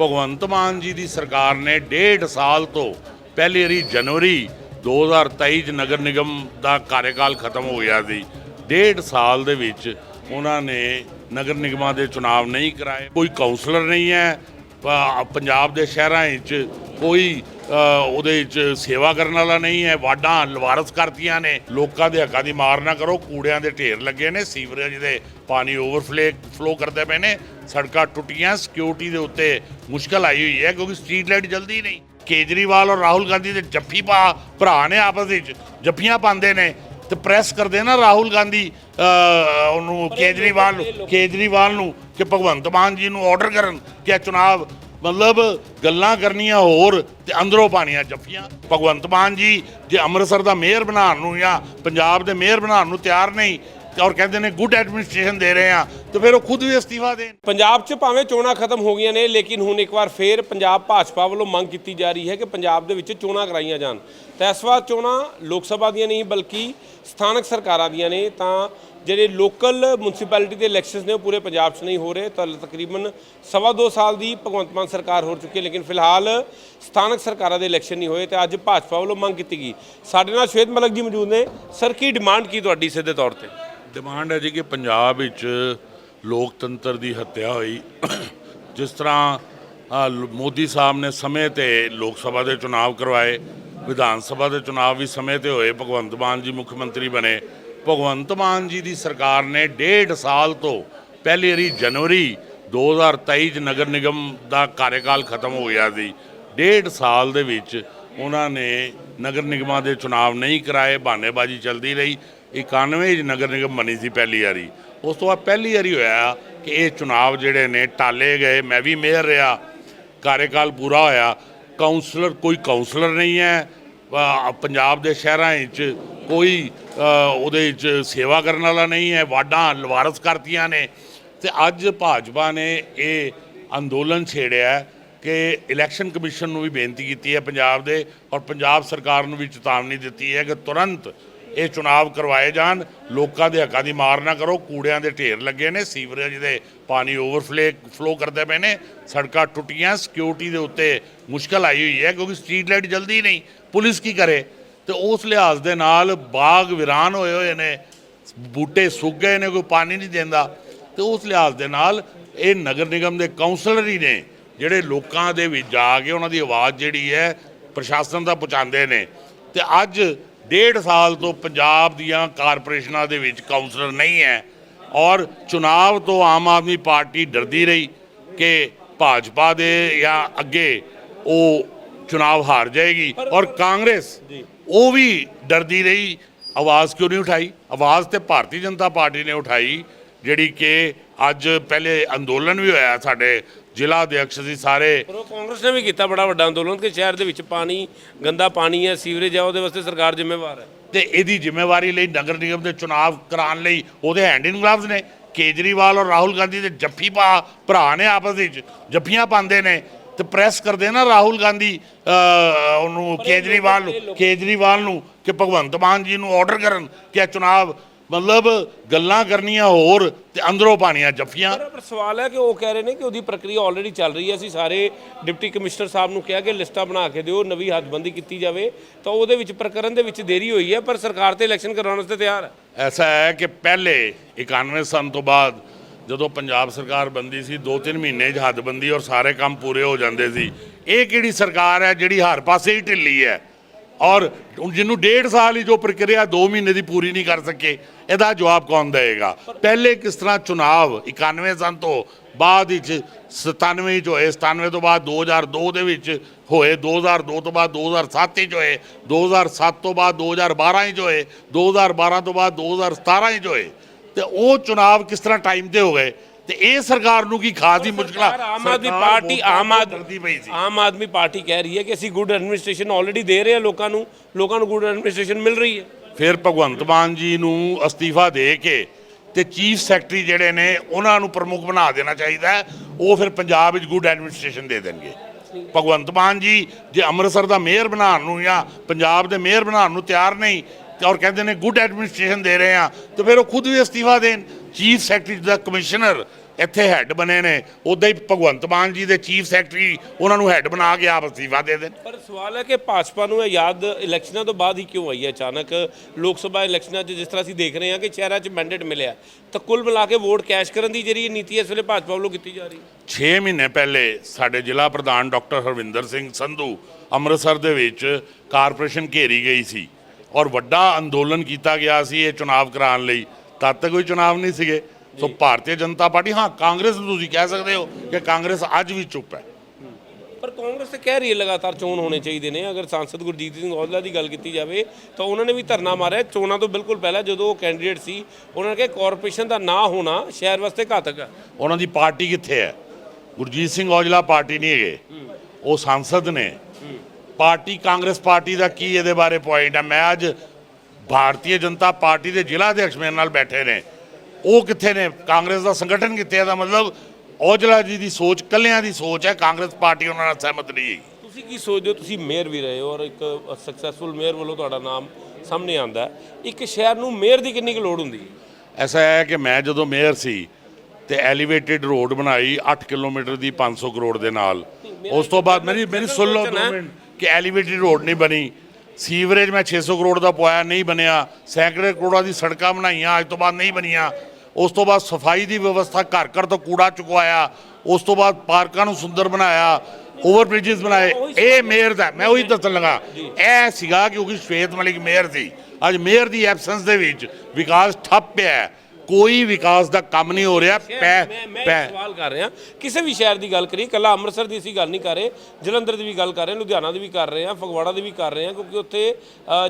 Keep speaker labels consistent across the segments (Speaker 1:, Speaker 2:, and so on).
Speaker 1: ਭਗਵੰਤ ਮਾਨ ਜੀ ਦੀ ਸਰਕਾਰ ਨੇ ਡੇਢ ਸਾਲ ਤੋਂ ਪਹਿਲੀ ਵਾਰੀ ਜਨਵਰੀ 2023 ਚ ਨਗਰ ਨਿਗਮ ਦਾ ਕਾਰਜਕਾਲ ਖਤਮ ਹੋ ਗਿਆ ਸੀ। ਡੇਢ ਸਾਲ ਦੇ ਵਿੱਚ ਉਹਨਾਂ ਨੇ ਨਗਰ ਨਿਗਮਾਂ ਦੇ ਚੁਣਾਵ ਨਹੀਂ ਕਰਾਏ, ਕੋਈ ਕਾਉਂਸਲਰ ਨਹੀਂ ਹੈ ਪੰਜਾਬ ਦੇ ਸ਼ਹਿਰਾਂ ਵਿੱਚ ਕੋਈ ਉਹਦੇ 'ਚ ਸੇਵਾ ਕਰਨ ਵਾਲਾ ਨਹੀਂ ਹੈ ਵਾਡਾਂ ਲਵਾਰਸ ਕਰਤੀਆਂ ਨੇ। ਲੋਕਾਂ ਦੇ ਹੱਕਾਂ ਦੀ ਮਾਰ ਨਾ ਕਰੋ, ਕੂੜਿਆਂ ਦੇ ਢੇਰ ਲੱਗੇ ਨੇ, ਸੀਵਰੇਜ ਦੇ ਪਾਣੀ ਓਵਰਫਲੇ ਫਲੋ ਕਰਦੇ ਪਏ ਨੇ, ਸੜਕਾਂ ਟੁੱਟੀਆਂ ਸਿਕਿਉਰਿਟੀ ਦੇ ਉੱਤੇ ਮੁਸ਼ਕਲ ਆਈ ਹੋਈ ਹੈ ਕਿਉਂਕਿ ਸਟਰੀਟ ਲਾਈਟ ਜਲਦੀ ਨਹੀਂ। ਕੇਜਰੀਵਾਲ ਔਰ ਰਾਹੁਲ ਗਾਂਧੀ ਦੇ ਜੱਫੀ ਪਾ ਭਰਾ ਨੇ ਆਪਸ ਵਿੱਚ, ਜੱਫੀਆਂ ਪਾਉਂਦੇ ਨੇ। ਤੇ ਪ੍ਰੈਸ ਕਰਦੇ ਨਾ ਰਾਹੁਲ ਗਾਂਧੀ ਉਹਨੂੰ ਕੇਜਰੀਵਾਲ ਨੂੰ ਕੇਜਰੀਵਾਲ ਨੂੰ ਕਿ ਭਗਵੰਤ ਮਾਨ ਜੀ ਨੂੰ ਆਰਡਰ ਕਰਨ ਕਿ ਇਹ ਚੁਣਾਵ ਮਤਲਬ ਗੱਲਾਂ ਕਰਨੀਆਂ ਹੋਰ ਤੇ ਅੰਦਰੋਂ ਪਾਣੀਆਂ ਜੱਫੀਆਂ। ਭਗਵੰਤ ਮਾਨ ਜੀ ਜੇ ਅੰਮ੍ਰਿਤਸਰ ਦਾ ਮੇਅਰ ਬਣਾਉਣ ਨੂੰ ਜਾਂ ਪੰਜਾਬ ਦੇ ਮੇਅਰ ਬਣਾਉਣ ਨੂੰ ਤਿਆਰ ਨਹੀਂ ਔਰ ਕਹਿੰਦੇ ਨੇ ਗੁੱਡ ਐਡਮਿਨਿਸਟ੍ਰੇਸ਼ਨ ਦੇ ਰਹੇ ਆ ਤੇ ਫਿਰ ਉਹ ਖੁਦ ਵੀ ਅਸਤੀਫਾ ਦੇਣ।
Speaker 2: ਪੰਜਾਬ 'ਚ ਭਾਵੇਂ ਚੋਣਾਂ ਖਤਮ ਹੋ ਗਈਆਂ ਨੇ ਲੇਕਿਨ ਹੁਣ ਇੱਕ ਵਾਰ ਫੇਰ ਪੰਜਾਬ ਭਾਜਪਾ ਵੱਲੋਂ ਮੰਗ ਕੀਤੀ ਜਾ ਰਹੀ ਹੈ ਕਿ ਪੰਜਾਬ ਦੇ ਵਿੱਚ ਚੋਣਾਂ ਕਰਾਈਆਂ ਜਾਣ। ਤਾਂ ਇਸ ਵਾਰ ਚੋਣਾਂ ਲੋਕ ਸਭਾ ਦੀਆਂ ਨਹੀਂ ਬਲਕਿ ਸਥਾਨਕ ਸਰਕਾਰਾਂ ਦੀਆਂ ਨੇ ਤਾਂ ਜਿਹੜੇ ਲੋਕਲ ਮਿਊਨਿਸਪੈਲਿਟੀ ਦੇ ਇਲੈਕਸ਼ਨਸ ਨੇ ਉਹ ਪੂਰੇ ਪੰਜਾਬ 'ਚ ਨਹੀਂ ਹੋ ਰਹੇ। ਤਾਂ ਤਕਰੀਬਨ ਸਵਾ ਦੋ ਸਾਲ ਦੀ ਭਗਵੰਤ ਮਾਨ ਸਰਕਾਰ ਹੋ ਚੁੱਕੀ ਹੈ ਲੇਕਿਨ ਫਿਲਹਾਲ ਸਥਾਨਕ ਸਰਕਾਰਾਂ ਦੇ ਇਲੈਕਸ਼ਨ ਨਹੀਂ ਹੋਏ ਤੇ ਅੱਜ ਭਾਜਪਾ ਵੱਲੋਂ ਮੰਗ ਕੀਤੀ ਗਈ। ਸਾਡੇ ਨਾਲ ਸ਼ਵੇਤ ਮਲਕ ਜੀ ਮੌਜੂਦ ਨੇ। ਸਰ ਕੀ ਡਿਮਾਂਡ ਕੀ ਤੁਹਾਡੀ ਸਿੱਧੇ ਤੌਰ ਤੇ?
Speaker 1: ਡਿਮਾਂਡ ਹੈ ਜੀ ਕਿ ਪੰਜਾਬ ਵਿੱਚ ਲੋਕਤੰਤਰ ਦੀ ਹੱਤਿਆ ਹੋਈ। ਜਿਸ ਤਰ੍ਹਾਂ ਮੋਦੀ ਸਾਹਿਬ ਨੇ ਸਮੇਂ ਤੇ ਲੋਕ ਸਭਾ ਦੇ ਚੁਣਾਵ ਕਰਵਾਏ, ਵਿਧਾਨ ਸਭਾ ਦੇ ਚੁਣਾਵ ਵੀ ਸਮੇਂ ਤੇ ਹੋਏ। ਭਗਵੰਤ ਮਾਨ ਜੀ ਮੁੱਖ ਮੰਤਰੀ ਬਣੇ। ਭਗਵੰਤ ਮਾਨ ਜੀ ਦੀ ਸਰਕਾਰ ਨੇ ਡੇਢ ਸਾਲ ਤੋਂ ਪਹਿਲੀ ਵਾਰੀ ਜਨਵਰੀ 2023 ਚ ਨਗਰ ਨਿਗਮ ਦਾ ਕਾਰਜਕਾਲ ਖਤਮ ਹੋ ਗਿਆ ਸੀ। ਡੇਢ ਸਾਲ ਦੇ ਵਿੱਚ ਉਹਨਾਂ ਨੇ ਨਗਰ ਨਿਗਮਾਂ ਦੇ ਚੁਣਾਵ ਨਹੀਂ ਕਰਾਏ, ਬਹਾਨੇਬਾਜ਼ੀ ਚੱਲਦੀ ਰਹੀ। 91 ਨਗਰ ਨਿਗਮ ਬਣੀ ਸੀ ਪਹਿਲੀ ਵਾਰੀ। ਉਸ ਤੋਂ ਬਾਅਦ ਪਹਿਲੀ ਵਾਰੀ ਹੋਇਆ ਕਿ ਇਹ ਚੁਣਾਵ ਜਿਹੜੇ ਨੇ ਟਾਲੇ ਗਏ। ਮੈਂ ਵੀ ਮੇਅਰ ਰਿਹਾ। ਕਾਰਜਕਾਲ ਪੂਰਾ ਹੋਇਆ। ਕਾਉਂਸਲਰ ਕੋਈ ਕਾਉਂਸਲਰ ਨਹੀਂ ਹੈ। ਪੰਜਾਬ ਦੇ ਸ਼ਹਿਰਾਂ ਵਿੱਚ ਕੋਈ ਉਹਦੇ ਵਿੱਚ ਸੇਵਾ ਕਰਨ ਵਾਲਾ ਨਹੀਂ ਹੈ। ਵਾਡਾਂ ਲਵਾਰਸ ਕਰਤੀਆਂ ਨੇ। ਤੇ ਅੱਜ ਭਾਜਪਾ ਨੇ ਇਹ ਅੰਦੋਲਨ ਛੇੜਿਆ। ਕਿ ਇਲੈਕਸ਼ਨ ਕਮਿਸ਼ਨ ਨੂੰ ਵੀ ਬੇਨਤੀ ਕੀਤੀ ਹੈ ਪੰਜਾਬ ਦੇ ਔਰ ਪੰਜਾਬ ਸਰਕਾਰ ਨੂੰ ਵੀ ਚੇਤਾਵਨੀ ਦਿੱਤੀ ਹੈ ਕਿ ਤੁਰੰਤ ਇਹ ਚੁਣਾਵ ਕਰਵਾਏ ਜਾਣ। ਲੋਕਾਂ ਦੇ ਹੱਕਾਂ ਦੀ ਮਾਰ ਨਾ ਕਰੋ। ਕੂੜਿਆਂ ਦੇ ਢੇਰ ਲੱਗੇ ਨੇ। ਸੀਵਰੇਜ ਦੇ ਪਾਣੀ ਓਵਰਫਲੇ ਫਲੋ ਕਰਦੇ ਪਏ ਨੇ। ਸੜਕਾਂ ਟੁੱਟੀਆਂ। ਸਿਕਿਉਰਿਟੀ ਦੇ ਉੱਤੇ ਮੁਸ਼ਕਲ ਆਈ ਹੋਈ ਹੈ ਕਿਉਂਕਿ ਸਟਰੀਟ ਲਾਈਟ ਜਲਦੀ ਨਹੀਂ। ਪੁਲਿਸ ਕੀ ਕਰੇ? ਤੇ ਉਸ ਲਿਹਾਜ਼ ਦੇ ਨਾਲ ਬਾਗ ਵਿਰਾਨ ਹੋਏ ਹੋਏ ਨੇ। ਬੂਟੇ ਸੁੱਕ ਗਏ ਨੇ। ਕੋਈ ਪਾਣੀ ਨਹੀਂ ਦਿੰਦਾ। ਤੇ ਉਸ ਲਿਹਾਜ਼ ਦੇ ਨਾਲ ਇਹ ਨਗਰ ਨਿਗਮ ਦੇ ਕਾਉਂਸਲਰ ਹੀ ਨੇ। ਜਿਹੜੇ ਲੋਕਾਂ ਦੇ ਵਿੱਚ ਜਾ ਕੇ ਉਹਨਾਂ ਦੀ ਆਵਾਜ਼ ਜਿਹੜੀ ਹੈ ਪ੍ਰਸ਼ਾਸਨ ਦਾ ਪਹੁੰਚਾਉਂਦੇ ਨੇ। ਤੇ ਅੱਜ ਡੇਢ ਸਾਲ ਤੋਂ ਪੰਜਾਬ ਦੀਆਂ ਕਾਰਪੋਰੇਸ਼ਨਾਂ ਦੇ ਵਿੱਚ ਕਾਉਂਸਲਰ ਨਹੀਂ ਹੈ ਔਰ ਚੁਣਾਵ ਤੋਂ ਆਮ ਆਦਮੀ ਪਾਰਟੀ ਡਰਦੀ ਰਹੀ ਕਿ ਭਾਜਪਾ ਦੇ ਜਾਂ ਅੱਗੇ ਉਹ ਚੁਣਾਵ ਹਾਰ ਜਾਏਗੀ। ਔਰ ਕਾਂਗਰਸ ਉਹ ਵੀ ਡਰਦੀ ਰਹੀ। ਆਵਾਜ਼ ਕਿਉਂ ਨਹੀਂ ਉਠਾਈ? ਆਵਾਜ਼ ਤੇ ਭਾਰਤੀ ਜਨਤਾ ਪਾਰਟੀ ਨੇ ਉਠਾਈ ਜਿਹੜੀ ਕਿ ਅੱਜ ਪਹਿਲੇ ਅੰਦੋਲਨ ਵੀ ਹੋਇਆ ਸਾਡੇ ਜ਼ਿਲ੍ਹਾ ਅਧਿਕਸ਼ ਸੀ ਸਾਰੇ।
Speaker 2: ਪਰ ਉਹ ਕਾਂਗਰਸ ਨੇ ਵੀ ਕੀਤਾ ਬੜਾ ਵੱਡਾ ਅੰਦੋਲਨ ਕਿ ਸ਼ਹਿਰ ਦੇ ਵਿੱਚ ਪਾਣੀ ਗੰਦਾ ਪਾਣੀ ਹੈ ਸੀਵਰੇਜ ਹੈ ਉਹਦੇ ਵਾਸਤੇ ਸਰਕਾਰ ਜ਼ਿੰਮੇਵਾਰ ਹੈ।
Speaker 1: ਤੇ ਇਹਦੀ ਜ਼ਿੰਮੇਵਾਰੀ ਲਈ ਨਗਰ ਨਿਗਮ ਦੇ ਚੁਣਾਵ ਕਰਾਉਣ ਲਈ ਉਹਦੇ ਹੈਂਡ ਇਨ ਗਲਵਜ਼ ਨੇ। ਕੇਜਰੀਵਾਲ ਔਰ ਰਾਹੁਲ ਗਾਂਧੀ ਦੇ ਜੱਫੀ ਪਾ ਭਰਾ ਨੇ ਆਪਸ ਵਿੱਚ ਜੱਫੀਆਂ ਪਾਉਂਦੇ ਨੇ। ਤੇ ਪ੍ਰੈਸ ਕਰਦੇ ਨਾ ਰਾਹੁਲ ਗਾਂਧੀ ਉਹਨੂੰ ਕੇਜਰੀਵਾਲ ਨੂੰ ਕੇਜਰੀਵਾਲ ਨੂੰ ਕਿ ਭਗਵੰਤ ਮਾਨ ਜੀ ਨੂੰ ਆਰਡਰ ਕਰਨ ਕਿ ਇਹ ਚੁਣਾਵ ਮਤਲਬ ਗੱਲਾਂ ਕਰਨੀਆਂ ਹੋਰ ਤੇ ਅੰਦਰੋਂ ਪਾਣੀਆਂ ਜੱਫੀਆਂ।
Speaker 2: ਪਰ ਸਵਾਲ ਹੈ ਕਿ ਉਹ ਕਹਿ ਰਹੇ ਨੇ ਕਿ ਉਹਦੀ ਪ੍ਰਕਿਰਿਆ ਆਲਰੇਡੀ ਚੱਲ ਰਹੀ ਹੈ। ਅਸੀਂ ਸਾਰੇ ਡਿਪਟੀ ਕਮਿਸ਼ਨਰ ਸਾਹਿਬ ਨੂੰ ਕਿਹਾ ਕਿ ਲਿਸਟਾਂ ਬਣਾ ਕੇ ਦਿਓ ਨਵੀਂ ਹੱਦਬੰਦੀ ਕੀਤੀ ਜਾਵੇ। ਤਾਂ ਉਹਦੇ ਵਿੱਚ ਪ੍ਰਕਰਨ ਦੇ ਵਿੱਚ ਦੇਰੀ ਹੋਈ ਹੈ ਪਰ ਸਰਕਾਰ ਤੇ ਇਲੈਕਸ਼ਨ ਕਰਾਉਣ ਵਾਸਤੇ ਤਿਆਰ ਹੈ।
Speaker 1: ਐਸਾ ਹੈ ਕਿ ਪਹਿਲੇ 91 ਸਾਲ ਤੋਂ ਬਾਅਦ ਜਦੋਂ ਪੰਜਾਬ ਸਰਕਾਰ ਬੰਦੀ ਸੀ 2-3 ਮਹੀਨੇ 'ਚ ਹੱਦਬੰਦੀ ਔਰ ਸਾਰੇ ਕੰਮ ਪੂਰੇ ਹੋ ਜਾਂਦੇ ਸੀ। ਇਹ ਕਿਹੜੀ ਸਰਕਾਰ ਹੈ ਜਿਹੜੀ ਹਰ ਪਾਸੇ ਹੀ ਢਿੱਲੀ ਹੈ? ਔਰ ਜਿਹਨੂੰ ਡੇਢ ਸਾਲ ਹੀ ਜੋ ਪ੍ਰਕਿਰਿਆ 2 ਮਹੀਨੇ ਦੀ ਪੂਰੀ ਨਹੀਂ ਕਰ ਸਕੇ, ਇਹਦਾ ਜਵਾਬ ਕੌਣ ਦੇਵੇਗਾ? ਪਹਿਲੇ ਕਿਸ ਤਰ੍ਹਾਂ ਚੁਣਾਵ? 91 ਸਨ ਤੋਂ ਬਾਅਦ ਵਿੱਚ 97 ਚ ਹੋਏ 97 ਤੋਂ ਬਾਅਦ 2002 ਦੇ ਵਿੱਚ ਹੋਏ 2002 ਤੋਂ ਬਾਅਦ 2007 ਵਿੱਚ ਹੋਏ 2007 ਤੋਂ ਬਾਅਦ 2012 ਚ ਹੋਏ 2012 ਤੋਂ ਬਾਅਦ 2017 ਚ ਹੋਏ। ਤੇ ਉਹ ਚੁਣਾਵ ਕਿਸ ਤਰ੍ਹਾਂ ਟਾਈਮ ਤੇ ਹੋ ਗਏ? ਤੇ ਇਹ ਸਰਕਾਰ ਨੂੰ ਕੀ ਖਾਸ ਹੀ ਮੁਸ਼ਕਲਾਂ
Speaker 2: ਆਮ ਆਦਮੀ ਪਾਰਟੀ ਆਮ ਆਦਮੀ
Speaker 1: ਪਈ ਸੀ।
Speaker 2: ਆਮ ਆਦਮੀ ਪਾਰਟੀ ਕਹਿ ਰਹੀ ਹੈ ਕਿ ਅਸੀਂ ਗੁੱਡ ਐਡਮਿਨਿਸਟ੍ਰੇਸ਼ਨ ਆਲਰੇਡੀ ਦੇ ਰਹੇ ਹਾਂ ਲੋਕਾਂ ਨੂੰ ਲੋਕਾਂ ਨੂੰ ਗੁੱਡ ਐਡਮਿਨਿਸਟ੍ਰੇਸ਼ਨ ਮਿਲ ਰਹੀ ਹੈ।
Speaker 1: ਫਿਰ ਭਗਵੰਤ ਮਾਨ ਜੀ ਨੂੰ ਅਸਤੀਫਾ ਦੇ ਕੇ ਤੇ ਚੀਫ ਸੈਕਟਰੀ ਜਿਹੜੇ ਨੇ ਉਹਨਾਂ ਨੂੰ ਪ੍ਰਮੁੱਖ ਬਣਾ ਦੇਣਾ ਚਾਹੀਦਾ। ਉਹ ਫਿਰ ਪੰਜਾਬ ਵਿੱਚ ਗੁੱਡ ਐਡਮਿਨਿਸਟ੍ਰੇਸ਼ਨ ਦੇ ਦੇਣਗੇ। ਭਗਵੰਤ ਮਾਨ ਜੀ ਜੇ ਅੰਮ੍ਰਿਤਸਰ ਦਾ ਮੇਅਰ ਬਣਾਉਣ ਨੂੰ ਜਾਂ ਪੰਜਾਬ ਦੇ ਮੇਅਰ ਬਣਾਉਣ ਨੂੰ ਤਿਆਰ ਨਹੀਂ ਔਰ ਕਹਿੰਦੇ ਨੇ ਗੁੱਡ ਐਡਮਿਨਿਸਟ੍ਰੇਸ਼ਨ ਦੇ ਰਹੇ ਆ ਤੇ ਫਿਰ ਉਹ ਖੁਦ ਵੀ ਅਸਤੀਫਾ ਦੇਣ। ਚੀਫ ਸੈਕਟਰੀ ਦਾ ਕਮਿਸ਼ਨਰ ਇੱਥੇ ਹੈੱਡ ਬਣੇ ਨੇ। ਉਦਾਂ ਹੀ ਭਗਵੰਤ ਮਾਨ ਜੀ ਦੇ ਚੀਫ ਸੈਕਟਰੀ ਉਹਨਾਂ ਨੂੰ ਹੈੱਡ ਬਣਾ ਕੇ ਆਪ ਅਸਤੀਫਾ ਦੇ ਦੇਣ।
Speaker 2: ਪਰ ਸਵਾਲ ਹੈ ਕਿ ਭਾਜਪਾ ਨੂੰ ਇਹ ਯਾਦ ਇਲੈਕਸ਼ਨਾਂ ਤੋਂ ਬਾਅਦ ਹੀ ਕਿਉਂ ਆਈ ਹੈ? ਅਚਾਨਕ ਲੋਕ ਸਭਾ ਇਲੈਕਸ਼ਨਾਂ 'ਚ ਜਿਸ ਤਰ੍ਹਾਂ ਅਸੀਂ ਦੇਖ ਰਹੇ ਹਾਂ ਕਿ ਸ਼ਹਿਰਾਂ 'ਚ ਮੈਂਡੇਟ ਮਿਲਿਆ ਤਾਂ ਕੁੱਲ ਮਿਲਾ ਕੇ ਵੋਟ ਕੈਸ਼ ਕਰਨ ਦੀ ਜਿਹੜੀ ਨੀਤੀ ਇਸ ਵੇਲੇ ਭਾਜਪਾ ਵੱਲੋਂ ਕੀਤੀ ਜਾ ਰਹੀ ਹੈ।
Speaker 1: 6 ਮਹੀਨੇ ਪਹਿਲੇ ਸਾਡੇ ਜ਼ਿਲ੍ਹਾ ਪ੍ਰਧਾਨ ਡਾਕਟਰ ਹਰਵਿੰਦਰ ਸਿੰਘ ਸੰਧੂ ਅੰਮ੍ਰਿਤਸਰ ਦੇ ਵਿੱਚ ਕਾਰਪੋਰੇਸ਼ਨ ਘੇਰੀ ਗਈ ਸੀ। ਔਰ ਵੱਡਾ ਅੰਦੋਲਨ ਕੀਤਾ ਗਿਆ ਸੀ ਇਹ ਚੁਣਾਵ ਕਰਾਉਣ ਲਈ। ਤਦ ਤੱਕ ਕੋਈ ਚੁਣਾਵ ਨਹੀਂ ਸੀਗੇ। ਸੋ ਭਾਰਤੀ ਜਨਤਾ ਪਾਰਟੀ ਹਾਂ ਕਾਂਗਰਸ ਨੂੰ ਤੁਸੀਂ ਕਹਿ ਸਕਦੇ ਹੋ ਕਿ ਕਾਂਗਰਸ ਅੱਜ ਵੀ ਚੁੱਪ ਹੈ।
Speaker 2: ਪਰ ਕਾਂਗਰਸ ਤੇ ਕਹਿ ਰਹੀ ਹੈ ਲਗਾਤਾਰ ਚੋਣ ਹੋਣੇ ਚਾਹੀਦੇ ਨੇ। ਅਗਰ ਸਾਂਸਦ ਗੁਰਜੀਤ ਸਿੰਘ ਔਜਲਾ ਦੀ ਗੱਲ ਕੀਤੀ ਜਾਵੇ ਤਾਂ ਉਹਨਾਂ ਨੇ ਵੀ ਧਰਨਾ ਮਾਰਿਆ। ਚੋਣਾਂ ਤੋਂ ਬਿਲਕੁਲ ਪਹਿਲਾਂ ਜਦੋਂ ਉਹ ਕੈਂਡੀਡੇਟ ਸੀ ਉਹਨਾਂ ਨੇ ਕਿਹਾ ਕਾਰਪੋਰੇਸ਼ਨ ਦਾ ਨਾ ਹੋਣਾ ਸ਼ਹਿਰ ਵਾਸਤੇ ਘਾਤਕ ਹੈ।
Speaker 1: ਉਹਨਾਂ ਦੀ ਪਾਰਟੀ ਕਿੱਥੇ ਹੈ? ਗੁਰਜੀਤ ਸਿੰਘ ਔਜਲਾ ਪਾਰਟੀ ਨਹੀਂ ਹੈਗੇ। ਉਹ ਸੰਸਦ ਨੇ। ਪਾਰਟੀ ਕਾਂਗਰਸ ਪਾਰਟੀ ਦਾ ਕੀ ਇਹਦੇ ਬਾਰੇ ਪੁਆਇੰਟ ਹੈ ਮੈਂ ਅੱਜ ਭਾਰਤੀ ਜਨਤਾ ਪਾਰਟੀ ਦੇ ਜ਼ਿਲ੍ਹਾ ਅਧਿਕਸ਼ ਮੇਰੇ ਨਾਲ ਬੈਠੇ ਨੇ। ਉਹ ਕਿੱਥੇ ਨੇ? ਕਾਂਗਰਸ ਦਾ ਸੰਗਠਨ ਕਿੱਥੇ ਹੈ ਦਾ ਮਤਲਬ ਔਜਲਾ ਜੀ ਦੀ ਸੋਚ ਕੱਲਿਆਂ ਦੀ ਸੋਚ ਹੈ ਕਾਂਗਰਸ ਪਾਰਟੀ ਉਹਨਾਂ ਨਾਲ ਸਹਿਮਤ ਨਹੀਂ ਹੈਗੀ।
Speaker 2: ਤੁਸੀਂ ਕੀ ਸੋਚਦੇ ਹੋ? ਤੁਸੀਂ ਮੇਅਰ ਵੀ ਰਹੇ ਹੋ ਔਰ ਇੱਕ ਸਕਸੈਸਫੁਲ ਮੇਅਰ ਵੱਲੋਂ ਤੁਹਾਡਾ ਨਾਮ ਸਾਹਮਣੇ ਆਂਦਾ ਹੈ। ਇੱਕ ਸ਼ਹਿਰ ਨੂੰ ਮੇਅਰ ਦੀ ਕਿੰਨੀ ਕੁ ਲੋੜ ਹੁੰਦੀ ਹੈ?
Speaker 1: ਐਸਾ ਹੈ ਕਿ ਮੈਂ ਜਦੋਂ ਮੇਅਰ ਸੀ ਤੇ ਐਲੀਵੇਟਿਡ ਰੋਡ ਬਣਾਈ 8 ਕਿਲੋਮੀਟਰ ਦੀ 500 ਕਰੋੜ ਦੇ ਨਾਲ। ਉਸ ਤੋਂ ਬਾਅਦ ਮੇਰੀ ਮੇਰੀ ਸੁਣ ਲਓ ਦੋ ਮਿੰਟ। ਕਿ ਐਲੀਵੇਟਿਡ ਰੋਡ ਨਹੀਂ ਬਣੀ। ਸੀਵਰੇਜ ਮੈਂ 600 ਕਰੋੜ ਦਾ ਪਵਾਇਆ ਨਹੀਂ ਬਣਿਆ। ਸੈਂਕੜੇ ਕਰੋੜਾਂ ਦੀ ਸੜਕਾਂ ਬਣਾਈਆਂ, ਅੱਜ ਤੋਂ ਬਾਅਦ ਨਹੀਂ ਬਣੀਆਂ। ਉਸ ਤੋਂ ਬਾਅਦ ਸਫ਼ਾਈ ਦੀ ਵਿਵਸਥਾ ਘਰ ਘਰ ਤੋਂ ਕੂੜਾ ਚੁਕਵਾਇਆ। ਉਸ ਤੋਂ ਬਾਅਦ ਪਾਰਕਾਂ ਨੂੰ ਸੁੰਦਰ ਬਣਾਇਆ ਓਵਰ ਬ੍ਰਿਜਸ ਬਣਾਏ। ਇਹ ਮੇਅਰ ਦਾ, ਮੈਂ ਉਹੀ ਦੱਸਣ ਲੱਗਾ। ਇਹ ਸੀਗਾ ਕਿਉਂਕਿ ਸ਼ਵੇਤ ਮਲਿਕ ਮੇਅਰ ਸੀ। ਅੱਜ ਮੇਅਰ ਦੀ ਐਬਸੈਂਸ ਦੇ ਵਿੱਚ ਵਿਕਾਸ ਠੱਪ ਪਿਆ ਹੈ। ਕੋਈ ਵਿਕਾਸ ਦਾ ਕੰਮ ਨਹੀਂ ਹੋ ਰਿਹਾ ਪੈ
Speaker 2: ਮੈਂ ਮੈਂ ਇੱਕ ਸਵਾਲ ਕਰ ਰਿਹਾ। ਕਿਸੇ ਵੀ ਸ਼ਹਿਰ ਦੀ ਗੱਲ ਕਰੀ ਕੱਲਾ ਅੰਮ੍ਰਿਤਸਰ ਦੀ ਅਸੀਂ ਗੱਲ ਨਹੀਂ ਕਰ ਰਹੇ ਜਲੰਧਰ ਦੀ ਵੀ ਗੱਲ ਕਰ ਰਹੇ ਲੁਧਿਆਣਾ ਦੀ ਵੀ ਕਰ ਰਹੇ ਹਾਂ ਫਗਵਾੜਾ ਦੀ ਵੀ ਕਰ ਰਹੇ ਹਾਂ ਕਿਉਂਕਿ ਉੱਥੇ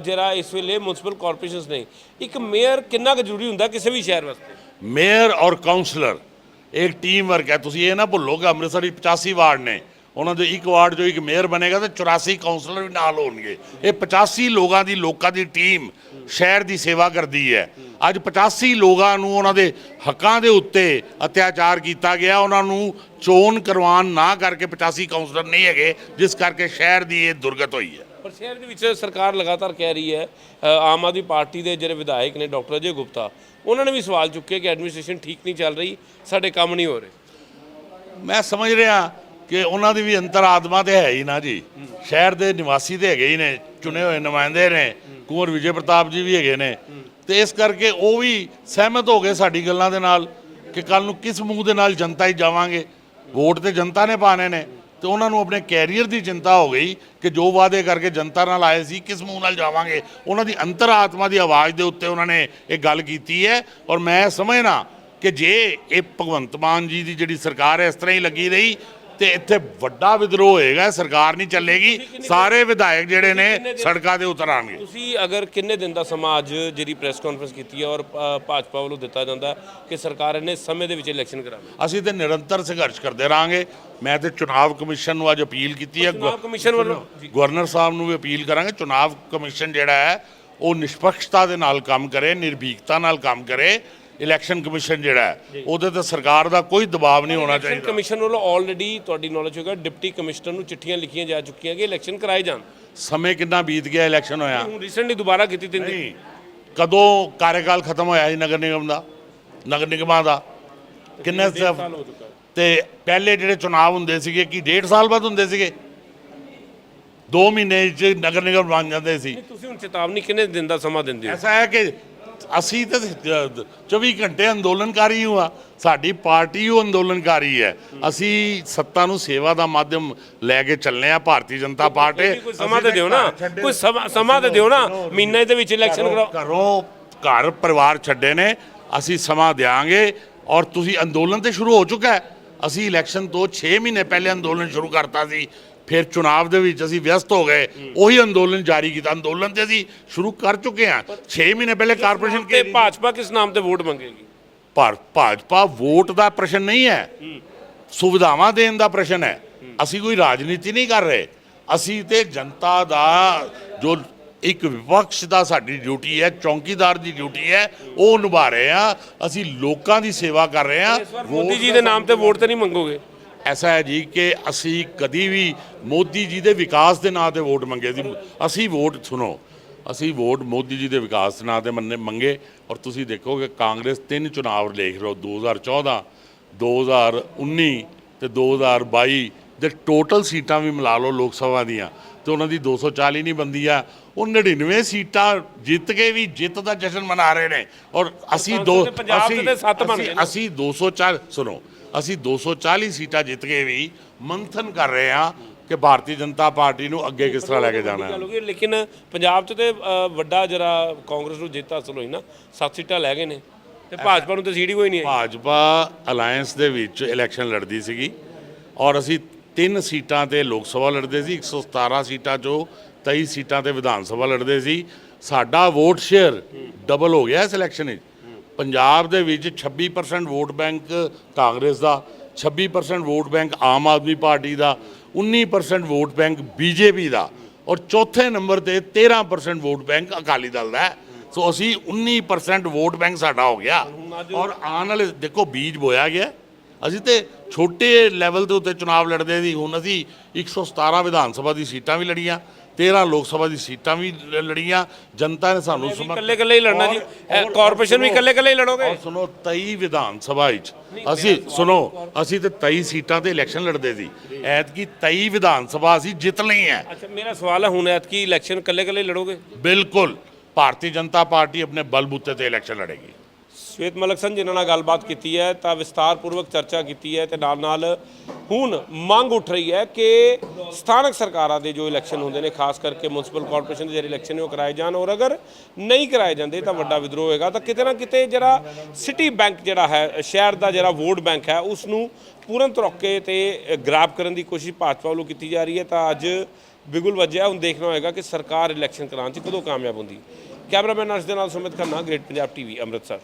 Speaker 2: ਜਿਹੜਾ ਇਸ ਵੇਲੇ ਮਿਊਨਿਸਪਲ ਕਾਰਪੋਰੇਸ਼ਨਸ ਨੇ ਇੱਕ ਮੇਅਰ ਕਿੰਨਾ ਕੁ ਜ਼ਰੂਰੀ ਹੁੰਦਾ ਕਿਸੇ ਵੀ ਸ਼ਹਿਰ ਵਾਸਤੇ?
Speaker 1: ਮੇਅਰ ਔਰ ਕਾਉਂਸਲਰ ਇੱਕ ਟੀਮ ਵਰਕ ਹੈ। ਤੁਸੀਂ ਇਹ ਨਾ ਭੁੱਲੋ ਕਿ ਅੰਮ੍ਰਿਤਸਰ ਵਿੱਚ 85 ਵਾਰਡ ਨੇ। ਉਹਨਾਂ ਦੇ ਇੱਕ ਵਾਰਡ ਜੋ ਇੱਕ ਮੇਅਰ ਬਣੇਗਾ ਤੇ 84 ਕਾਉਂਸਲਰ ਵੀ ਨਾਲ ਹੋਣਗੇ। ਇਹ 85 ਲੋਕਾਂ ਦੀ ਲੋਕਾਂ ਦੀ ਟੀਮ ਸ਼ਹਿਰ ਦੀ ਸੇਵਾ ਕਰਦੀ ਹੈ। ਅੱਜ 85 ਲੋਕਾਂ ਨੂੰ ਉਹਨਾਂ ਦੇ ਹੱਕਾਂ ਦੇ ਉੱਤੇ ਅਤਿਆਚਾਰ ਕੀਤਾ ਗਿਆ। ਉਹਨਾਂ ਨੂੰ ਚੋਣ ਕਰਵਾਉਣ ਨਾ ਕਰਕੇ 85 ਕਾਉਂਸਲਰ ਨਹੀਂ ਹੈਗੇ ਜਿਸ ਕਰਕੇ ਸ਼ਹਿਰ ਦੀ ਇਹ ਦੁਰਗਤ ਹੋਈ ਹੈ।
Speaker 2: ਪਰ ਸ਼ਹਿਰ ਦੇ ਵਿੱਚ ਸਰਕਾਰ ਲਗਾਤਾਰ ਕਹਿ ਰਹੀ ਹੈ ਆਮ ਆਦਮੀ ਪਾਰਟੀ ਦੇ ਜਿਹੜੇ ਵਿਧਾਇਕ ਨੇ ਡਾਕਟਰ ਅਜੇ ਗੁਪਤਾ ਉਹਨਾਂ ਨੇ ਵੀ ਸਵਾਲ ਚੁੱਕੇ ਕਿ ਐਡਮਿਨਿਸਟ੍ਰੇਸ਼ਨ ਠੀਕ ਨਹੀਂ ਚੱਲ ਰਹੀ ਸਾਡੇ ਕੰਮ ਨਹੀਂ ਹੋ ਰਹੇ।
Speaker 1: ਮੈਂ ਸਮਝ ਰਿਹਾ ਕਿ ਉਹਨਾਂ ਦੀ ਵੀ ਅੰਤਰਾਤਮਾ ਤੇ ਹੈ ਹੀ ਨਾ ਜੀ। ਸ਼ਹਿਰ ਦੇ ਨਿਵਾਸੀ ਤੇ ਹੈਗੇ ਹੀ ਨੇ, ਚੁਣੇ ਹੋਏ ਨੁਮਾਇੰਦੇ ਨੇ, ਕੁੰਵਰ ਵਿਜੇ ਪ੍ਰਤਾਪ ਜੀ ਵੀ ਹੈਗੇ ਨੇ। ਤੇ ਇਸ ਕਰਕੇ ਉਹ ਵੀ ਸਹਿਮਤ ਹੋ ਗਏ ਸਾਡੀ ਗੱਲਾਂ ਦੇ ਨਾਲ ਕਿ ਕੱਲ ਨੂੰ ਕਿਸ ਮੂੰਹ ਦੇ ਨਾਲ ਜਨਤਾ ਹੀ ਜਾਵਾਂਗੇ। ਵੋਟ ਤੇ ਜਨਤਾ ਨੇ ਪਾਣੇ ਨੇ। ਤੇ ਉਹਨਾਂ ਨੂੰ ਆਪਣੇ ਕੈਰੀਅਰ ਦੀ ਚਿੰਤਾ ਹੋ ਗਈ ਕਿ ਜੋ ਵਾਅਦੇ ਕਰਕੇ ਜਨਤਾ ਨਾਲ ਆਏ ਸੀ, ਕਿਸ ਮੂੰਹ ਨਾਲ ਜਾਵਾਂਗੇ। ਉਹਨਾਂ ਦੀ ਅੰਤਰਾਤਮਾ ਦੀ ਆਵਾਜ਼ ਦੇ ਉੱਤੇ ਉਹਨਾਂ ਨੇ ਇਹ ਗੱਲ ਕੀਤੀ ਹੈ। ਔਰ ਮੈਂ ਸਮਝਣਾ ਕਿ ਜੇ ਇਹ ਭਗਵੰਤ ਮਾਨ ਜੀ ਦੀ ਜਿਹੜੀ ਸਰਕਾਰ ਹੈ, ਇਸ ਤਰ੍ਹਾਂ ਹੀ ਲੱਗੀ ਰਹੀ ਤੇ ਇੱਥੇ ਵੱਡਾ ਵਿਦਰੋਹ ਹੋਏਗਾ ਸਰਕਾਰ ਨਹੀਂ ਚੱਲੇਗੀ। ਸਾਰੇ ਵਿਧਾਇਕ ਜਿਹੜੇ ਨੇ ਸੜਕਾਂ ਤੇ ਉਤਰ ਆਣਗੇ
Speaker 2: ਤੁਸੀਂ ਅਗਰ ਕਿੰਨੇ ਦਿਨ ਦਾ ਸਮਾਂ ਅੱਜ ਜਿਹੜੀ ਪ੍ਰੈਸ ਕਾਨਫਰੰਸ ਕੀਤੀ ਹੈ ਔਰ ਭਾਜਪਾ ਵੱਲੋਂ ਦਿੱਤਾ ਜਾਂਦਾ ਕਿ ਸਰਕਾਰ ਨੇ ਸਮੇਂ ਦੇ ਵਿੱਚ ਇਲੈਕਸ਼ਨ ਕਰਾਵੇ?
Speaker 1: ਅਸੀਂ ਤੇ ਨਿਰੰਤਰ ਸੰਘਰਸ਼ ਕਰਦੇ ਰਾਂਗੇ ਮੈਂ ਤੇ ਚੁਣਾਵ ਕਮਿਸ਼ਨ ਨੂੰ ਅੱਜ ਅਪੀਲ ਕੀਤੀ ਹੈ।
Speaker 2: ਚੁਣਾਵ ਕਮਿਸ਼ਨ ਵੱਲੋਂ
Speaker 1: ਗਵਰਨਰ ਸਾਹਿਬ ਨੂੰ ਵੀ ਅਪੀਲ ਕਰਾਂਗੇ। ਚੁਣਾਵ ਕਮਿਸ਼ਨ ਜਿਹੜਾ ਹੈ ਉਹ ਨਿਸ਼ਪਕਸ਼ਤਾ ਦੇ ਨਾਲ ਕੰਮ ਕਰੇ ਨਿਰਭੀਕਤਾ ਨਾਲ ਕੰਮ ਕਰੇ। ਇਲੈਕਸ਼ਨ ਕਮਿਸ਼ਨ ਜਿਹੜਾ ਉਹਦੇ ਤੇ ਸਰਕਾਰ ਦਾ ਕੋਈ ਦਬਾਅ ਨਹੀਂ ਹੋਣਾ ਚਾਹੀਦਾ।
Speaker 2: ਕਮਿਸ਼ਨ ਵੱਲੋਂ ਆਲਰੇਡੀ ਤੁਹਾਡੀ ਨੌਲੇਜ ਹੋਗਾ ਡਿਪਟੀ ਕਮਿਸ਼ਨਰ ਨੂੰ ਚਿੱਠੀਆਂ ਲਿਖੀਆਂ ਜਾ ਚੁੱਕੀਆਂ ਕਿ ਇਲੈਕਸ਼ਨ ਕਰਾਏ ਜਾਣ।
Speaker 1: ਸਮੇਂ ਕਿੰਨਾ ਬੀਤ ਗਿਆ ਇਲੈਕਸ਼ਨ ਹੋਇਆ?
Speaker 2: ਹੁਣ ਰੀਸੈਂਟਲੀ ਦੁਬਾਰਾ ਕੀਤੀ ਤਿੰਨ ਦਿਨ।
Speaker 1: ਕਦੋਂ ਕਾਰਜਕਾਲ ਖਤਮ ਹੋਇਆ ਜੀ ਨਗਰ ਨਿਗਮ ਦਾ? ਨਗਰ ਨਿਗਮਾਂ ਦਾ? ਕਿੰਨੇ ਸ-
Speaker 2: ਸਾਲ ਹੋ ਚੁੱਕਾ
Speaker 1: ਤੇ ਪਹਿਲੇ ਜਿਹੜੇ ਚੁਣਾਵ ਹੁੰਦੇ ਸੀਗੇ ਕੀ ਡੇਢ ਸਾਲ ਬਾਅਦ ਹੁੰਦੇ ਸੀਗੇ? 2 ਮਹੀਨੇ ਚ ਨਗਰ ਨਿਗਮ ਬਣ ਜਾਂਦੇ ਸੀ।
Speaker 2: ਤੁਸੀਂ ਹੁਣ ਚੇਤਾਵਨੀ ਕਿੰਨੇ ਦਿਨ ਦਾ ਸਮਾਂ ਦਿੰਦੇ ਹੋ?
Speaker 1: ਐਸਾ ਹੈ ਕਿ ਅਸੀਂ ਤਾਂ 24 ਘੰਟੇ ਅੰਦੋਲਨਕਾਰੀ ਹਾਂ। ਸਾਡੀ ਪਾਰਟੀ ਉਹ ਅੰਦੋਲਨਕਾਰੀ ਹੈ। ਅਸੀਂ ਸੱਤਾ ਨੂੰ ਸੇਵਾ ਦਾ ਮਾਧਿਅਮ ਲੈ ਕੇ ਚੱਲਨੇ ਆ ਭਾਰਤੀ ਜਨਤਾ ਪਾਰਟੀ।
Speaker 2: ਸਮਾਂ ਤੇ ਦਿਓ ਨਾ। ਕੋਈ ਸਮਾਂ ਸਮਾਂ ਤੇ ਦਿਓ ਨਾ। ਮਹੀਨੇ ਦੇ ਵਿੱਚ ਇਲੈਕਸ਼ਨ ਕਰਾਓ।
Speaker 1: ਘਰੋਂ ਘਰ ਪਰਿਵਾਰ ਛੱਡੇ ਨੇ। ਅਸੀਂ ਸਮਾਂ ਦਿਆਂਗੇ ਔਰ ਤੁਸੀਂ ਅੰਦੋਲਨ ਤੇ ਸ਼ੁਰੂ ਹੋ ਚੁੱਕਾ ਹੈ। ਅਸੀਂ ਇਲੈਕਸ਼ਨ ਤੋਂ 6 ਮਹੀਨੇ ਪਹਿਲੇ ਅੰਦੋਲਨ ਸ਼ੁਰੂ ਕਰਤਾ ਸੀ। ਫਿਰ ਚੁਣਾਵ ਦੇ ਵਿੱਚ ਅਸੀਂ ਵਿਅਸਤ ਹੋ ਗਏ। ਉਹੀ ਅੰਦੋਲਨ ਜਾਰੀ ਕੀਤਾ। ਅੰਦੋਲਨ ਤੇ ਅਸੀਂ ਸ਼ੁਰੂ ਕਰ ਚੁੱਕੇ ਹਾਂ। 6 ਮਹੀਨੇ ਪਹਿਲੇ ਕਾਰਪੋਰੇਸ਼ਨ ਕੇ
Speaker 2: ਭਾਜਪਾ ਕਿਸ ਨਾਮ ਤੇ ਵੋਟ ਮੰਗੇਗੀ?
Speaker 1: ਭਾਜਪਾ ਵੋਟ ਦਾ ਪ੍ਰਸ਼ਨ ਨਹੀਂ ਹੈ। ਸੁਵਿਧਾਵਾਂ ਦੇਣ ਦਾ ਪ੍ਰਸ਼ਨ ਹੈ। ਅਸੀਂ ਕੋਈ ਰਾਜਨੀਤੀ ਨਹੀਂ ਕਰ ਰਹੇ। ਅਸੀਂ ਤੇ ਜਨਤਾ ਦਾ ਜੋ ਇੱਕ ਵਿਪਕਸ਼ ਦਾ ਸਾਡੀ ਡਿਊਟੀ ਹੈ ਚੌਕੀਦਾਰ ਦੀ ਡਿਊਟੀ ਹੈ ਉਹ ਨਿਭਾ ਰਹੇ ਆ ਅਸੀਂ ਲੋਕਾਂ ਦੀ ਸੇਵਾ ਕਰ ਰਹੇ ਆ
Speaker 2: ਮੋਦੀ ਜੀ ਦੇ ਨਾਮ ਤੇ ਵੋਟ ਤੇ ਨਹੀਂ ਮੰਗੋਗੇ?
Speaker 1: ਐਸਾ ਹੈ ਜੀ ਕਿ ਅਸੀਂ ਕਦੀ ਵੀ ਮੋਦੀ ਜੀ ਦੇ ਵਿਕਾਸ ਦੇ ਨਾਂ ਤੇ ਵੋਟ ਮੰਗੇ ਸੀ। ਅਸੀਂ ਵੋਟ ਸੁਣੋ ਅਸੀਂ ਵੋਟ ਮੋਦੀ ਜੀ ਦੇ ਵਿਕਾਸ ਦੇ ਨਾਂ ਤੇ ਮੰਨੇ ਮੰਗੇ ਔਰ ਤੁਸੀਂ ਦੇਖੋਗੇ ਕਾਂਗਰਸ ਤਿੰਨ ਚੁਣਾਵ ਦੇਖ ਲਓ 2014 2019 ਤੇ 2022 ਦੇ ਟੋਟਲ ਸੀਟਾਂ ਵੀ ਮਿਲਾ ਲਓ ਲੋਕ ਸਭਾ ਦੀਆਂ। ਤੇ ਉਹਨਾਂ ਦੀ 240 ਨਹੀਂ ਬੰਦੀ ਆ। ਉਹ 99 ਸੀਟਾਂ ਜਿੱਤ ਕੇ ਵੀ ਜਿੱਤ ਦਾ ਜਸ਼ਨ ਮਨਾ ਰਹੇ ਨੇ। ਔਰ ਅਸੀਂ ਦੋ ਅਸੀਂ-। ਅਸੀਂ 240 ਸੁਣੋ ਅਸੀਂ 240 ਸੀਟਾਂ ਜਿੱਤ ਕੇ ਵੀ ਮੰਥਨ ਕਰ ਰਹੇ ਹਾਂ ਕਿ ਭਾਰਤੀ ਜਨਤਾ ਪਾਰਟੀ ਨੂੰ ਅੱਗੇ ਕਿਸ ਤਰ੍ਹਾਂ ਲੈ ਕੇ ਜਾਣਾ ਹੈ।
Speaker 2: ਹੋ ਲੇਕਿਨ ਪੰਜਾਬ 'ਚ ਤੇ ਅ, ਵੱਡਾ ਜਿਹੜਾ ਕਾਂਗਰਸ ਨੂੰ ਜਿੱਤ ਹਾਸਲ ਹੋਈ ਨਾ ਸੱਤ ਸੀਟਾਂ ਲੈ ਗਏ ਨੇ। ਤੇ ਭਾਜਪਾ ਨੂੰ ਤੇ ਸੀਟ ਹੀ ਕੋਈ ਨਹੀਂ ਹੈ
Speaker 1: ਭਾਜਪਾ ਅਲਾਈਅੰਸ ਦੇ ਵਿੱਚ ਇਲੈਕਸ਼ਨ ਲੜਦੀ ਸੀਗੀ ਔਰ ਅਸੀਂ ਤਿੰਨ ਸੀਟਾਂ ਤੇ ਲੋਕ ਸਭਾ ਲੜਦੇ ਸੀ 117 ਸੀਟਾਂ ਚੋਂ 23 ਸੀਟਾਂ ਤੇ ਵਿਧਾਨ ਸਭਾ ਲੜਦੇ ਸੀ। ਸਾਡਾ ਵੋਟ ਸ਼ੇਅਰ ਡਬਲ ਹੋ ਗਿਆ ਇਸ ਇਲੈਕਸ਼ਨ ਵਿੱਚ। ਪੰਜਾਬ ਦੇ ਵਿੱਚ 26% ਵੋਟ ਬੈਂਕ ਕਾਂਗਰਸ ਦਾ 26% vote bank Aam Aadmi party ਦਾ 19% ਵੋਟ ਬੈਂਕ ਬੀਜੇਪੀ ਦਾ ਔਰ ਚੌਥੇ ਨੰਬਰ ਤੇ 13% ਵੋਟ ਬੈਂਕ ਅਕਾਲੀ ਦਲ ਦਾ ਹੈ। ਸੋ ਅਸੀਂ 19% ਵੋਟ ਬੈਂਕ ਸਾਡਾ ਹੋ ਗਿਆ। ਔਰ ਆਉਣ ਵਾਲੇ, ਦੇਖੋ ਬੀਜ ਬੋਇਆ ਗਿਆ ਅਸੀਂ ਤੇ ਛੋਟੇ ਲੈਵਲ ਦੇ ਉੱਤੇ ਚੁਣਾਵ ਲੜਦੇ ਸੀ, ਹੁਣ ਅਸੀਂ 117 ਵਿਧਾਨ ਸਭਾ ਦੀ ਸੀਟਾਂ ਵੀ ਲੜੀਆਂ। 13 ਲੋਕ ਸਭਾ ਦੀ ਸੀਟਾਂ ਵੀ ਲ- ਲੜੀਆਂ ਜਨਤਾ ਨੇ ਸਾਨੂੰ ਸਮਰਥ-
Speaker 2: ਇਕੱਲੇ ਇਕੱਲੇ ਹੀ ਲੜਨਾ ਜੀ। ਇਹ ਕਾਰਪੋਰੇਸ਼ਨ ਵੀ ਇਕੱਲੇ ਇਕੱਲੇ ਹੀ ਲੜੋਗੇ?
Speaker 1: ਔਰ ਸੁਣੋ 23 ਵਿਧਾਨ ਸਭਾ ਵਿੱਚ। ਅਸੀਂ ਸੁਣੋ ਅਸੀਂ ਤੇ 23 ਸੀਟਾਂ ਤੇ ਇਲੈਕਸ਼ਨ ਲੜਦੇ ਸੀ। ਐਤਕੀ 23 ਵਿਧਾਨ ਸਭਾ ਅਸੀਂ ਜਿੱਤ ਲਈ ਹੈ।
Speaker 2: ਅੱਛਾ ਮੇਰਾ ਸਵਾਲ ਹੈ ਹੁਣ ਐਤਕੀ ਇਲੈਕਸ਼ਨ ਇਕੱਲੇ ਇਕੱਲੇ ਹੀ ਲੜੋਗੇ?
Speaker 1: ਬਿਲਕੁਲ। ਭਾਰਤੀ ਜਨਤਾ ਪਾਰਟੀ ਆਪਣੇ ਬਲਬੂਤੇ ਤੇ ਇਲੈਕਸ਼ਨ ਲੜੇਗੀ।
Speaker 2: ਸ਼ਵੇਤ ਮਲਕ ਸਨ ਜਿਨ੍ਹਾਂ ਨਾਲ ਗੱਲਬਾਤ ਕੀਤੀ ਹੈ, ਤਾਂ ਵਿਸਤਾਰਪੂਰਵਕ ਚਰਚਾ ਕੀਤੀ ਹੈ ਤੇ ਨਾਲ ਨਾਲ ਹੁਣ ਮੰਗ ਉੱਠ ਰਹੀ ਹੈ ਕਿ ਸਥਾਨਕ ਸਰਕਾਰਾਂ ਦੇ ਜੋ ਇਲੈਕਸ਼ਨ ਹੁੰਦੇ ਨੇ, ਖਾਸ ਕਰਕੇ ਮਿਊਨਿਸਪਲ ਕਾਰਪੋਰੇਸ਼ਨ ਦੇ ਜਿਹੜੇ ਇਲੈਕਸ਼ਨ ਨੇ ਉਹ ਕਰਾਏ ਜਾਣ ਔਰ ਅਗਰ ਨਹੀਂ ਕਰਾਏ ਜਾਂਦੇ ਤਾਂ ਵੱਡਾ ਵਿਦਰੋਹ ਹੋਏਗਾ। ਤਾਂ ਕਿਤੇ ਨਾ ਕਿਤੇ ਜਿਹੜਾ ਸਿਟੀ ਬੈਂਕ ਜਿਹੜਾ ਹੈ, ਸ਼ਹਿਰ ਦਾ ਜਿਹੜਾ ਵੋਟ ਬੈਂਕ ਹੈ ਉਸ ਨੂੰ ਪੂਰਨ ਤਰੋਕੇ ਤੇ ਗ੍ਰਾਬ ਕਰਨ ਦੀ ਕੋਸ਼ਿਸ਼ ਭਾਜਪਾ ਵੱਲੋਂ ਕੀਤੀ ਜਾ ਰਹੀ ਹੈ। ਤਾਂ ਅੱਜ ਬਿਗੁਲ ਵੱਜਿਆ, ਹੁਣ ਦੇਖਣਾ ਹੋਏਗਾ ਕਿ ਸਰਕਾਰ ਇਲੈਕਸ਼ਨ ਕਰਾਉਣ 'ਚ ਕਦੋਂ ਕਾਮਯਾਬ ਹੁੰਦੀ। ਕੈਮਰਾਮੈਨ ਅਰਸ਼ ਦੇ ਨਾਲ ਸੁਮਿਤ ਖੰਨਾ ਗ੍ਰੇਟ ਪੰਜਾਬ ਟੀਵੀ ਅੰਮ੍ਰਿਤਸਰ।